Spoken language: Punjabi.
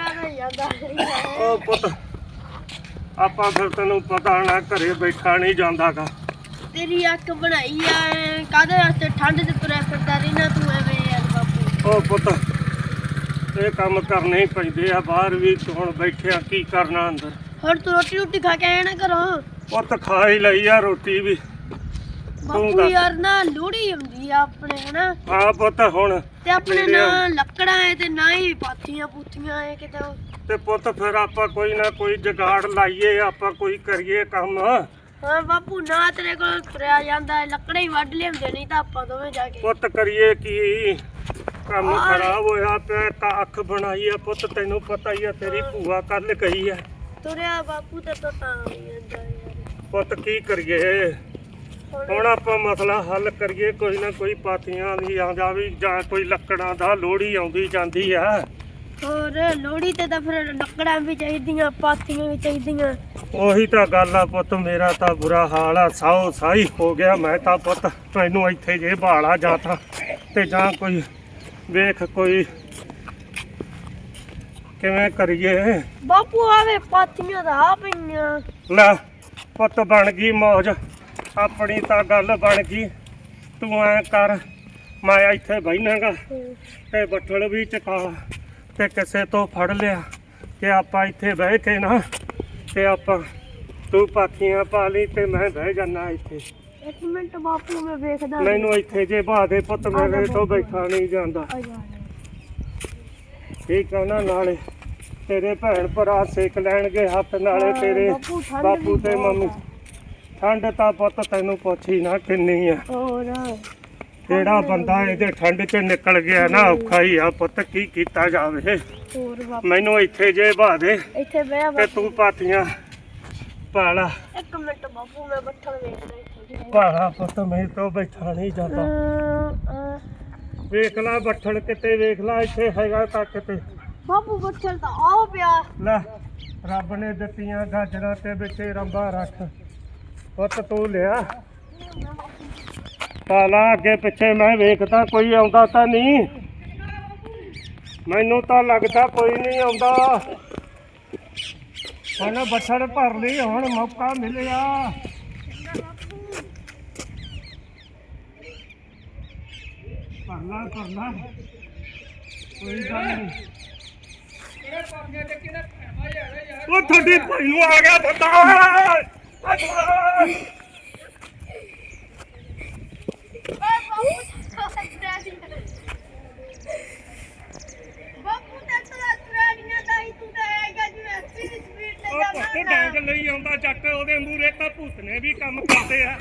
ਉਹ ਪੁੱਤ ਆਪਾਂ ਫਿਰ ਤੈਨੂੰ ਪਤਾ ਨਾ ਘਰੇ ਬੈਠਾ ਨਹੀਂ ਜਾਂਦਾਗਾ। ਤੇਰੀ ਅੱਖ ਬਣਾਈ ਆ ਕਾਦੇ ਵਾਸਤੇ ਠੰਡ 'ਚ ਤੁਰਿਆ ਫਿਰਦਾ ਰਹਿਣਾ ਤੂੰ ਐਵੇਂ ਯਾਰ ਬਾਪੂ? ਉਹ ਪੁੱਤ ਇਹ ਕੰਮ ਕਰਨੇ ਹੀ ਪੈਂਦੇ ਆ ਬਾਹਰ ਵੀ ਹੁਣ ਬੈਠਿਆ ਕੀ ਕਰਨਾ ਅੰਦਰ? ਹੁਣ ਤੂੰ ਰੋਟੀ ਰੋਟੀ ਖਾ ਕੇ ਆਇਆ ਨਾ ਘਰੋਂ? ਪੁੱਤ ਖਾ ਹੀ ਲਈ ਆ ਰੋਟੀ ਵੀ। ਬਾਪੂ ਦੱਸ। ਯਾਰ ਨਾ ਲੋੜੀ ਹੁੰਦੀ ਆ ਆਪਣੇ ਹਨਾ? ਆ ਪੁੱਤ ਹੁਣ ਤੇ ਆਪਣੇ ਨਾ ਲੱਕੜਾਂ ਐ ਤੇ ਨਾ ਹੀ ਪਾਥੀਆਂ ਪੂਥੀਆਂ ਐ ਕਿਤੇ ਉਹ। ਤੇ ਪੁੱਤ ਫਿਰ ਆਪਾਂ ਕੋਈ ਨਾ ਕੋਈ ਜਗਾੜ ਲਾਈਏ ਆਪਾਂ ਕੋਈ ਕਰੀਏ ਕੰਮ। ਹਾਂ ਬਾਪੂ ਨਾ ਤੇਰੇ ਕੋਲ ਤੁਰਿਆ ਜਾਂਦਾ ਲੱਕੜਾਂ ਹੀ ਵੱਢ ਲਿਆਉਂਦੇ ਨਹੀਂ ਤਾਂ ਆਪਾਂ ਦੋਵੇਂ ਜਾ ਕੇ। ਪੁੱਤ ਕਰੀਏ ਕੀ? ਕੰਮ ਹਾਂ। ਖਰਾਬ ਹੋਇਆ ਪਿਆ ਇੱਕ ਅੱਖ ਬਣਾਈ ਆ ਪੁੱਤ ਤੈਨੂੰ ਪਤਾ ਹੀ ਆ ਤੇਰੀ ਭੂਆ ਕੱਲ ਗਈ ਆ। ਤੁਰਿਆ ਬਾਪੂ ਤੇ ਤਾਂ ਤਾਂ ਆਈ ਜਾਂਦਾ ਯਾਰ। ਪੁੱਤ ਕੀ ਕਰੀਏ? ਹੁਣ ਆਪਾਂ ਮਸਲਾ ਹੱਲ ਕਰੀਏ ਕੋਈ ਨਾ ਕੋਈ ਪਾਥੀਆਂ ਦੀ ਆ ਜਾਵੀ ਜਾਂ ਕੋਈ ਲੱਕੜਾਂ ਦਾ ਲੋੜੀ ਆਉਂਦੀ ਜਾਂਦੀ ਆ। ਹੋਰ ਲੋੜੀ ਤੇ ਤਾਂ ਫਿਰ ਲੱਕੜਾਂ ਵੀ ਚਾਹੀਦੀਆਂ ਪਾਥੀਆਂ ਵੀ ਚਾਹੀਦੀਆਂ। ਉਹੀ ਤਾਂ ਗੱਲ ਆ ਪੁੱਤ ਮੇਰਾ ਤਾਂ ਬੁਰਾ ਹਾਲ ਆ ਸਾਉ ਸਾਈ ਹੋ ਗਿਆ ਮੈਂ ਤਾਂ ਪੁੱਤ ਤੈਨੂੰ ਇੱਥੇ ਜੇ ਭਾਲਾ ਜਾਂ ਤਾਂ ਤੇ ਜਾਂ ਕੋਈ ਵੇਖ ਕੋਈ ਕਿਵੇਂ ਕਰੀਏ। ਬਾਪੂ ਆਵੇ ਪਾਥੀਆਂ ਦਾ ਆ ਪਈਆਂ। ਲੈ ਪੁੱਤ ਬਣ ਗਈ ਮੌਜ। ਆਪਣੀ ਤਾਂ ਗੱਲ ਬਣ ਗਈ। ਤੂੰ ਐ ਕਰ ਮੈਂ ਇੱਥੇ ਬੈਠਾਂਗਾ ਤੇ ਬੱਠਲ ਵੀ ਚਕਾ ਤੇ ਕਿਸੇ ਤੋਂ ਫੜ ਲਿਆ ਕਿ ਆਪਾਂ ਇੱਥੇ ਬਹਿ ਕੇ ਨਾ ਤੇ ਆਪਾਂ ਤੂੰ ਪਾਥੀਆਂ ਪਾ ਲਈ ਤੇ ਮੈਂ ਬਹਿ ਜਾਣਾ ਇੱਥੇ। ਇੱਕ ਮਿੰਟ ਬਾਪੂ ਮੈਂ ਵੇਖਦਾ ਮੈਨੂੰ ਇੱਥੇ ਜੇ ਬਾਹ ਦੇ ਪੁੱਤ ਮੇਰੇ ਤੋਂ ਬੈਠਾ ਨਹੀਂ ਜਾਂਦਾ। ਠੀਕ ਆ ਨਾ ਨਾਲੇ ਤੇਰੇ ਭੈਣ ਭਰਾ ਸੇਕ ਲੈਣਗੇ ਹੱਥ ਨਾਲੇ ਤੇਰੇ ਬਾਪੂ ਤੇ ਮੰਮੀ। ਠੰਡ ਤਾਂ ਪੁੱਤ ਤੈਨੂੰ ਪੁੱਛੀ ਨਾ ਕਿੰਨੀ ਆ। ਹੋਰ। ਜਿਹੜਾ ਬੰਦਾ ਇਹਦੇ ਠੰਡ 'ਚ ਨਿਕਲ ਗਿਆ ਨਾ ਔਖਾ ਹੀ ਆ ਪੁੱਤ ਕੀ ਕੀਤਾ ਜਾਵੇ? ਹੋਰ ਬਾਪੂ। ਮੈਨੂੰ ਇੱਥੇ ਜੇ ਬਾਹ ਦੇ। ਇੱਥੇ ਬਹਿ ਤੇ ਬਾਪੂ। ਤੂੰ ਪਾਥੀਆਂ ਪਾਲਾ ਇੱਕ ਮਿੰਟ ਬਾਪੂ ਮੈਂ ਬੱਠਲ ਵੇਖਦਾ ਇੱਥੇ ਪਾਲਾ ਪੁੱਤ ਮੇਰੇ ਤੋਂ ਬੈਠਾ ਨਹੀਂ ਜਾਂਦਾ। ਅਹ, ਅਹ, ਵੇਖ ਲੈ ਬੱਠਲ ਕਿਤੇ ਵੇਖ ਲੈ ਇੱਥੇ ਹੈਗਾ ਤਾਂ ਕਿਤੇ। ਬਾਪੂ ਬੱਠਲ ਤਾਂ ਆਹ ਪਿਆ। ਲੈ ਰੱਬ ਨੇ ਦਿੱਤੀਆਂ ਗਾਜਰਾਂ ਤੇ ਵਿੱਚ ਰੰਬਾ ਰੱਖ। ਪੁੱਤ ਤੂੰ ਲਿਆ। ਪਾਲਾ ਅੱਗੇ ਪਿੱਛੇ ਮੈਂ ਵੇਖਦਾ, ਕੋਈ ਆਉਂਦਾ ਤਾਂ ਨਹੀਂ। ਮੈਨੂੰ ਤਾਂ ਲੱਗਦਾ ਕੋਈ ਨਹੀਂ ਆਉਂਦਾ। ਹੁਣ ਬੱਠਲ ਭਰ ਲਈ, ਹੁਣ ਮੌਕਾ ਮਿਲਿਆ। ਭਰਨਾ ਭਰਨਾ। ਕੋਈ ਗੱਲ ਨਹੀਂ। ਉਹ ਤੁਹਾਡੀ ਭਾਈ ਨੂੰ ਆ ਗਿਆ ਬੰਦਾ। ਤੇ ਤੂੰ ਡਾਂਗ ਲਈ ਆਉਂਦਾ ਚੱਕ ਉਹਦੇ ਮੂਰੇ ਤਾਂ ਭੂਤ ਨੇ ਵੀ ਕੰਮ ਕਰਦੇ ਆ।